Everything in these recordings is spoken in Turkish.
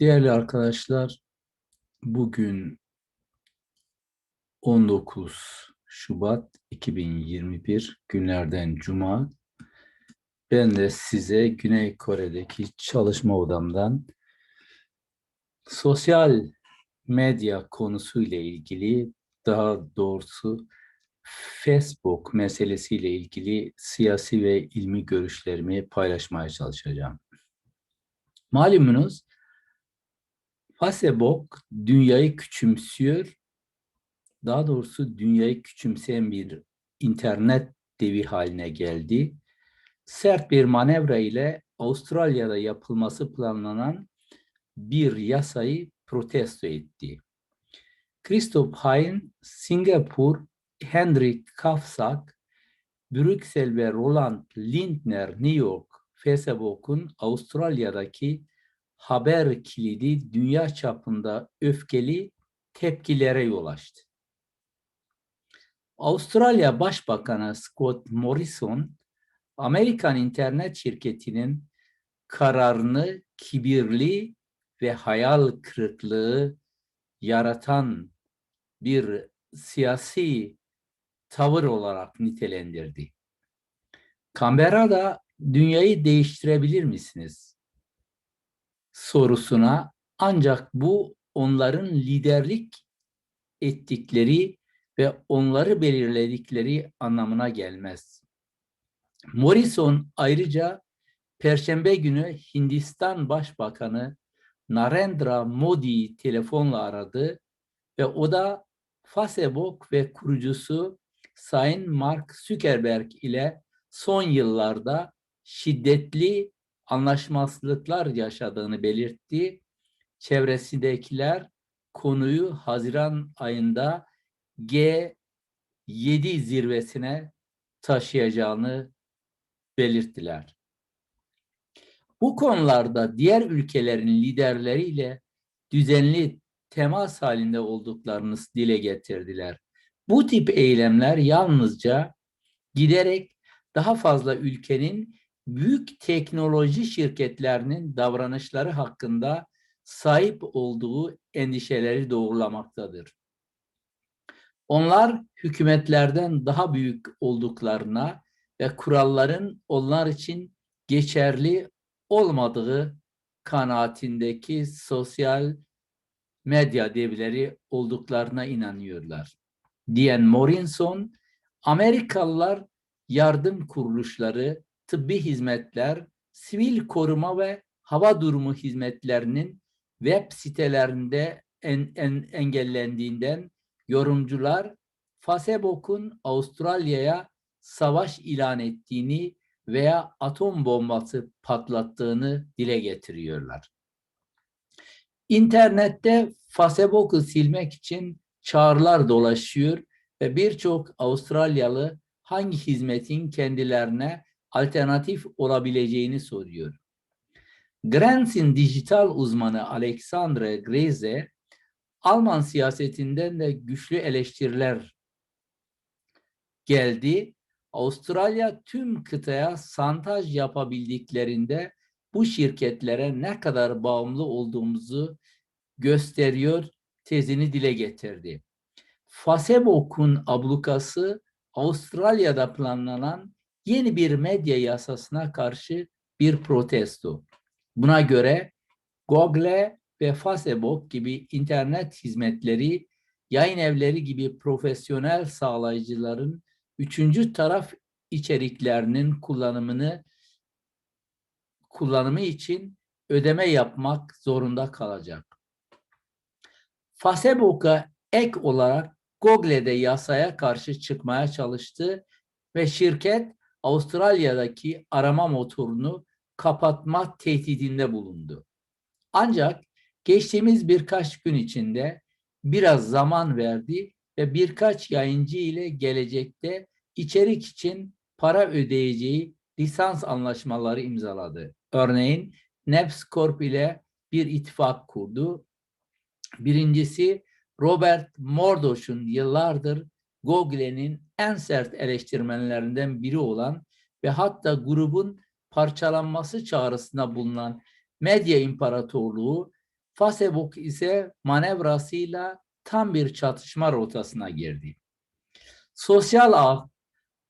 Değerli arkadaşlar, bugün 19 Şubat 2021 günlerden Cuma. Ben de size Güney Kore'deki çalışma odamdan sosyal medya konusuyla ilgili, daha doğrusu Facebook meselesiyle ilgili siyasi ve ilmi görüşlerimi paylaşmaya çalışacağım. Malumunuz Facebook dünyayı küçümsüyor. Daha doğrusu dünyayı küçümseyen bir internet devi haline geldi. Sert bir manevra ile Avustralya'da yapılması planlanan bir yasayı protesto etti. Christoph Hein, Singapur, Henrik Kafsak, Brüksel ve Roland Lindner New York Facebook'un Avustralya'daki haber kilidi dünya çapında öfkeli tepkilere yol açtı. Avustralya Başbakanı Scott Morrison, Amerikan internet şirketinin kararını kibirli ve hayal kırıklığı yaratan bir siyasi tavır olarak nitelendirdi. Canberra'da dünyayı değiştirebilir misiniz? Sorusuna ancak bu onların liderlik ettikleri ve onları belirledikleri anlamına gelmez. Morrison ayrıca Perşembe günü Hindistan Başbakanı Narendra Modi'yi telefonla aradı ve o da Facebook ve kurucusu Sayın Mark Zuckerberg ile son yıllarda şiddetli anlaşmazlıklar yaşadığını belirtti. Çevresindekiler konuyu Haziran ayında G7 zirvesine taşıyacağını belirttiler. Bu konularda diğer ülkelerin liderleriyle düzenli temas halinde olduklarını dile getirdiler. Bu tip eylemler yalnızca giderek daha fazla ülkenin büyük teknoloji şirketlerinin davranışları hakkında sahip olduğu endişeleri doğrulamaktadır. Onlar hükümetlerden daha büyük olduklarına ve kuralların onlar için geçerli olmadığı kanaatindeki sosyal medya devleri olduklarına inanıyorlar. Diyen Morinson, Amerikalılar yardım kuruluşları, tıbbi hizmetler, sivil koruma ve hava durumu hizmetlerinin web sitelerinde en, en, engellendiğinden yorumcular Facebook'un Avustralya'ya savaş ilan ettiğini veya atom bombası patlattığını dile getiriyorlar. İnternette Facebook'u silmek için çağrılar dolaşıyor ve birçok Avustralyalı hangi hizmetin kendilerine alternatif olabileceğini soruyor. Grentz'in dijital uzmanı Alexandre Greze, Alman siyasetinden de güçlü eleştiriler geldi. Avustralya tüm kıtaya santaj yapabildiklerinde bu şirketlere ne kadar bağımlı olduğumuzu gösteriyor tezini dile getirdi. Facebook'un ablukası Avustralya'da planlanan yeni bir medya yasasına karşı bir protesto. Buna göre Google ve Facebook gibi internet hizmetleri, yayın evleri gibi profesyonel sağlayıcıların üçüncü taraf içeriklerinin kullanımını kullanımı için ödeme yapmak zorunda kalacak. Facebook'a ek olarak Google'de yasaya karşı çıkmaya çalıştı ve şirket Avustralya'daki arama motorunu kapatma tehdidinde bulundu. Ancak geçtiğimiz birkaç gün içinde biraz zaman verdi ve birkaç yayıncı ile gelecekte içerik için para ödeyeceği lisans anlaşmaları imzaladı. Örneğin Netscorp ile bir ittifak kurdu. Birincisi Robert Murdoch'un yıllardır Google'nin en sert eleştirmenlerinden biri olan ve hatta grubun parçalanması çağrısında bulunan medya imparatorluğu Facebook ise manevrasıyla tam bir çatışma rotasına girdi. Sosyal ağ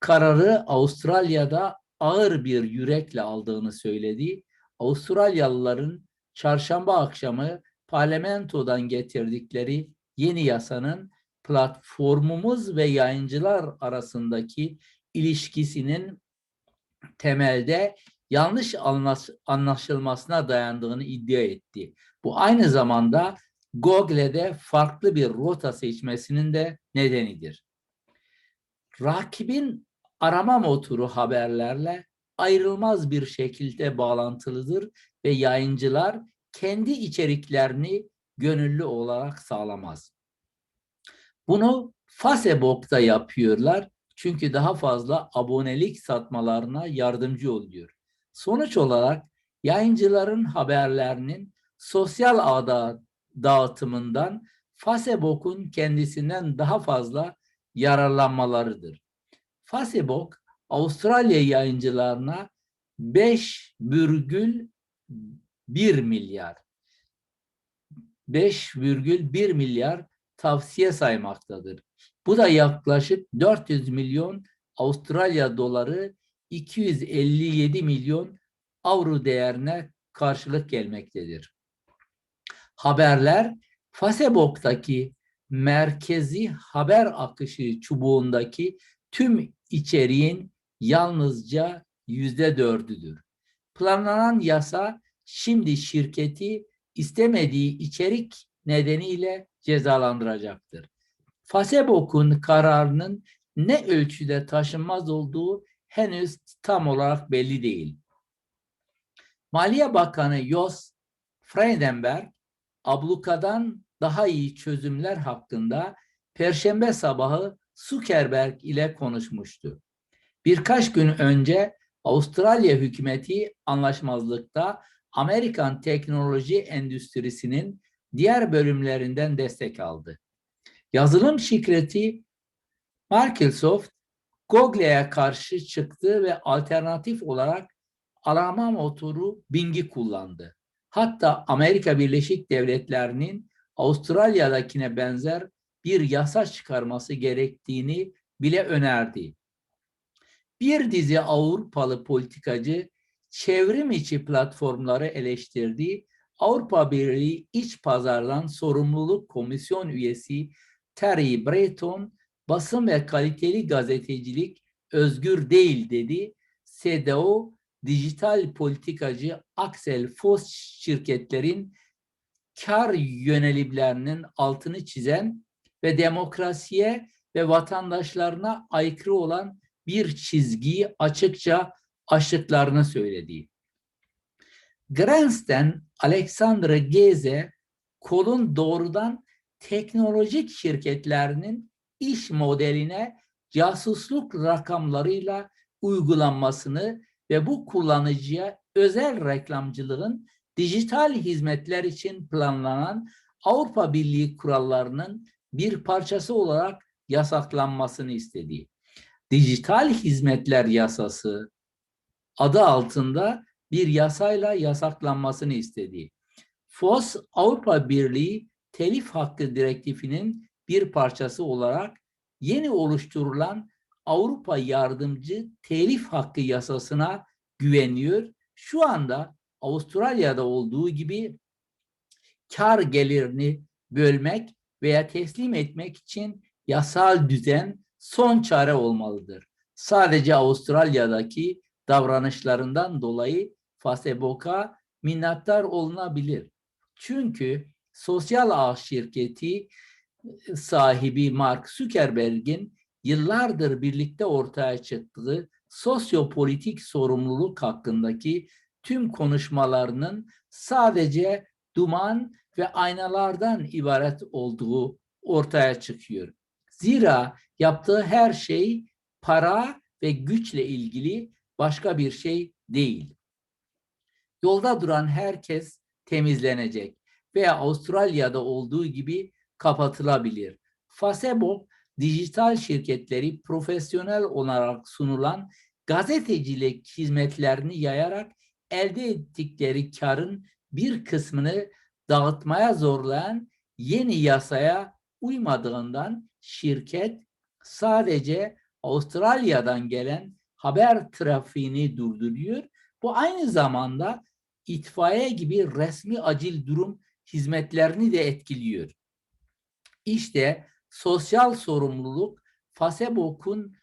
kararı Avustralya'da ağır bir yürekle aldığını söyledi. Avustralyalıların çarşamba akşamı parlamentodan getirdikleri yeni yasanın platformumuz ve yayıncılar arasındaki ilişkisinin temelde yanlış anlaş- anlaşılmasına dayandığını iddia etti. Bu aynı zamanda Google'de farklı bir rota seçmesinin de nedenidir. Rakibin arama motoru haberlerle ayrılmaz bir şekilde bağlantılıdır ve yayıncılar kendi içeriklerini gönüllü olarak sağlamaz. Bunu Facebook'ta yapıyorlar çünkü daha fazla abonelik satmalarına yardımcı oluyor. Sonuç olarak yayıncıların haberlerinin sosyal ağda dağıtımından Facebook'un kendisinden daha fazla yararlanmalarıdır. Facebook Avustralya yayıncılarına 5,1 milyar 5,1 milyar tavsiye saymaktadır. Bu da yaklaşık 400 milyon Avustralya doları 257 milyon avro değerine karşılık gelmektedir. Haberler Facebook'taki merkezi haber akışı çubuğundaki tüm içeriğin yalnızca yüzde dördüdür. Planlanan yasa şimdi şirketi istemediği içerik nedeniyle cezalandıracaktır. Facebook'un kararının ne ölçüde taşınmaz olduğu henüz tam olarak belli değil. Maliye Bakanı Jos Frydenberg, ablukadan daha iyi çözümler hakkında Perşembe sabahı Zuckerberg ile konuşmuştu. Birkaç gün önce Avustralya hükümeti anlaşmazlıkta Amerikan teknoloji endüstrisinin diğer bölümlerinden destek aldı. Yazılım şirketi Microsoft Google'ye karşı çıktı ve alternatif olarak arama motoru Bing'i kullandı. Hatta Amerika Birleşik Devletleri'nin Avustralya'dakine benzer bir yasa çıkarması gerektiğini bile önerdi. Bir dizi Avrupalı politikacı çevrim içi platformları eleştirdi. Avrupa Birliği İç Pazardan Sorumluluk Komisyon üyesi Terry Breton basın ve kaliteli gazetecilik özgür değil dedi. CDO dijital politikacı Axel Voss şirketlerin kar yönelimlerinin altını çizen ve demokrasiye ve vatandaşlarına aykırı olan bir çizgiyi açıkça aştıklarını söyledi. Grens'ten Alexandra Geze kolun doğrudan teknolojik şirketlerinin iş modeline casusluk rakamlarıyla uygulanmasını ve bu kullanıcıya özel reklamcılığın dijital hizmetler için planlanan Avrupa Birliği kurallarının bir parçası olarak yasaklanmasını istedi. Dijital Hizmetler Yasası adı altında bir yasayla yasaklanmasını istedi. FOS Avrupa Birliği telif hakkı direktifinin bir parçası olarak yeni oluşturulan Avrupa Yardımcı Telif Hakkı Yasasına güveniyor. Şu anda Avustralya'da olduğu gibi kar gelirini bölmek veya teslim etmek için yasal düzen son çare olmalıdır. Sadece Avustralya'daki davranışlarından dolayı Facebook'a minnettar olunabilir. Çünkü sosyal ağ şirketi sahibi Mark Zuckerberg'in yıllardır birlikte ortaya çıktığı sosyopolitik sorumluluk hakkındaki tüm konuşmalarının sadece duman ve aynalardan ibaret olduğu ortaya çıkıyor. Zira yaptığı her şey para ve güçle ilgili başka bir şey değil. Yolda duran herkes temizlenecek veya Avustralya'da olduğu gibi kapatılabilir. Facebook dijital şirketleri profesyonel olarak sunulan gazetecilik hizmetlerini yayarak elde ettikleri karın bir kısmını dağıtmaya zorlayan yeni yasaya uymadığından şirket sadece Avustralya'dan gelen haber trafiğini durduruyor. Bu aynı zamanda itfaiye gibi resmi acil durum hizmetlerini de etkiliyor. İşte sosyal sorumluluk Facebook'un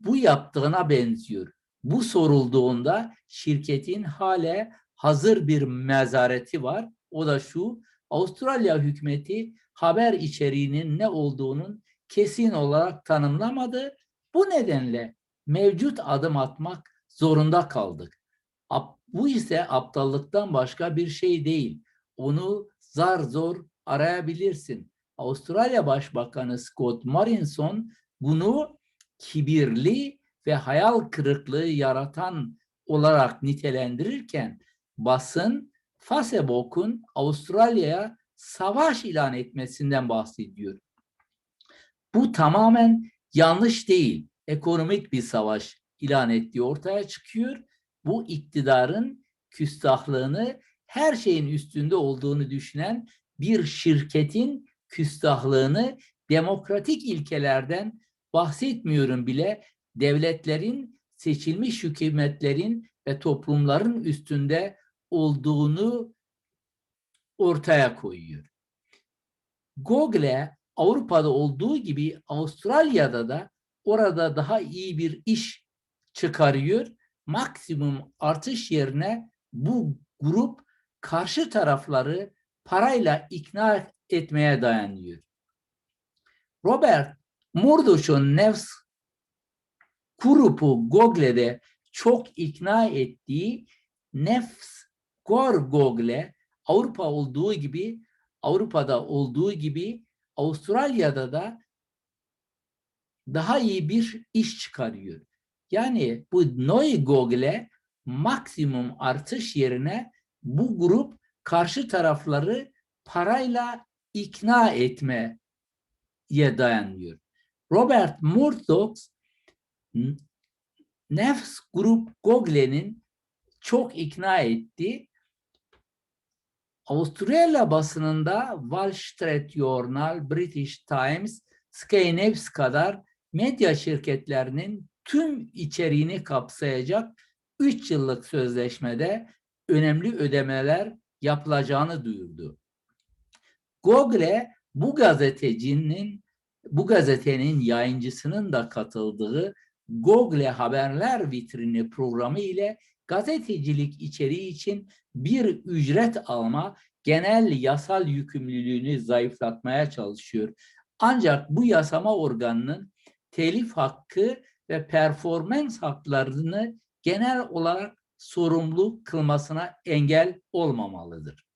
bu yaptığına benziyor. Bu sorulduğunda şirketin hale hazır bir mezareti var. O da şu, Avustralya hükümeti haber içeriğinin ne olduğunun kesin olarak tanımlamadı. Bu nedenle mevcut adım atmak zorunda kaldık. Bu ise aptallıktan başka bir şey değil. Onu zar zor arayabilirsin. Avustralya Başbakanı Scott Morrison bunu kibirli ve hayal kırıklığı yaratan olarak nitelendirirken basın Facebook'un Avustralya'ya savaş ilan etmesinden bahsediyor. Bu tamamen yanlış değil. Ekonomik bir savaş ilan ettiği ortaya çıkıyor. Bu iktidarın küstahlığını her şeyin üstünde olduğunu düşünen bir şirketin küstahlığını demokratik ilkelerden bahsetmiyorum bile devletlerin, seçilmiş hükümetlerin ve toplumların üstünde olduğunu ortaya koyuyor. Google Avrupa'da olduğu gibi Avustralya'da da orada daha iyi bir iş çıkarıyor. Maksimum artış yerine bu grup karşı tarafları parayla ikna etmeye dayanıyor. Robert Murdoch'un Nefs grubu Google'de çok ikna ettiği Nefs Gor Google Avrupa olduğu gibi Avrupa'da olduğu gibi Avustralya'da da daha iyi bir iş çıkarıyor. Yani bu Neu Google maksimum artış yerine bu grup karşı tarafları parayla ikna etmeye dayanıyor. Robert Murdoch Nefs Grup Google'nin çok ikna etti. Avustralya basınında Wall Street Journal, British Times, Sky News kadar medya şirketlerinin tüm içeriğini kapsayacak 3 yıllık sözleşmede önemli ödemeler yapılacağını duyurdu. Google bu gazetecinin bu gazetenin yayıncısının da katıldığı Google Haberler vitrini programı ile gazetecilik içeriği için bir ücret alma genel yasal yükümlülüğünü zayıflatmaya çalışıyor. Ancak bu yasama organının telif hakkı ve performans haklarını genel olarak sorumlu kılmasına engel olmamalıdır.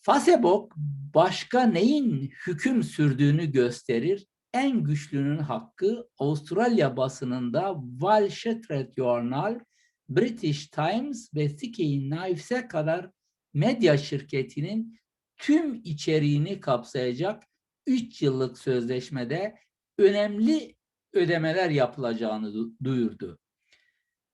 Facebook başka neyin hüküm sürdüğünü gösterir. En güçlünün hakkı Avustralya basınında Wall Street Journal, British Times ve Sky News'e kadar medya şirketinin tüm içeriğini kapsayacak 3 yıllık sözleşmede önemli ödemeler yapılacağını duyurdu.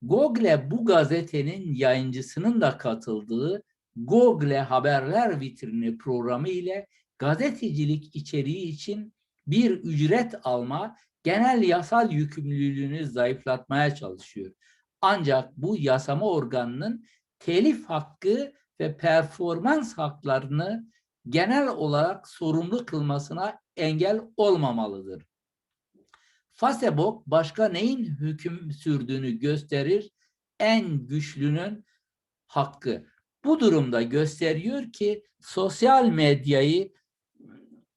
Google bu gazetenin yayıncısının da katıldığı Google Haberler Vitrini programı ile gazetecilik içeriği için bir ücret alma genel yasal yükümlülüğünü zayıflatmaya çalışıyor. Ancak bu yasama organının telif hakkı ve performans haklarını genel olarak sorumlu kılmasına engel olmamalıdır. Facebook başka neyin hüküm sürdüğünü gösterir? En güçlünün hakkı. Bu durumda gösteriyor ki sosyal medyayı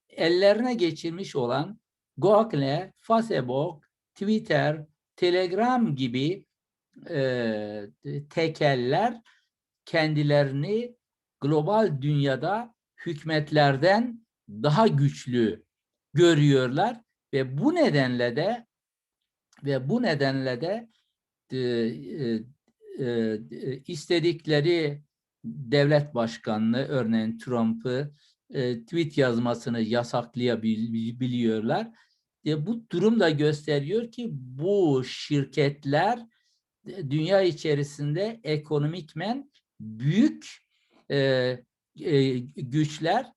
ellerine geçirmiş olan Google, Facebook, Twitter, Telegram gibi e, tekeller kendilerini global dünyada hükümetlerden daha güçlü görüyorlar ve bu nedenle de ve bu nedenle de e, e, e, istedikleri devlet başkanlığı örneğin Trump'ı e, tweet yazmasını yasaklayabiliyorlar. E, bu durum da gösteriyor ki bu şirketler e, dünya içerisinde ekonomikmen büyük e, e, güçler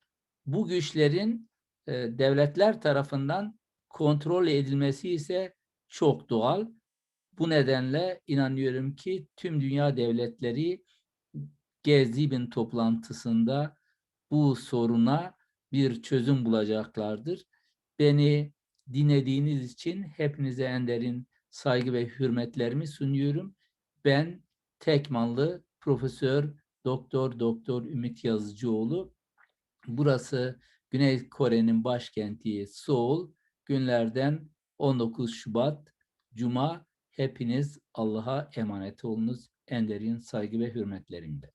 bu güçlerin e, devletler tarafından kontrol edilmesi ise çok doğal. Bu nedenle inanıyorum ki tüm dünya devletleri G20 toplantısında bu soruna bir çözüm bulacaklardır. Beni dinlediğiniz için hepinize en derin saygı ve hürmetlerimi sunuyorum. Ben Tekmanlı Profesör Doktor Doktor Ümit Yazıcıoğlu. Burası Güney Kore'nin başkenti Seoul. Günlerden 19 Şubat Cuma. Hepiniz Allah'a emanet olunuz. En derin saygı ve hürmetlerimle.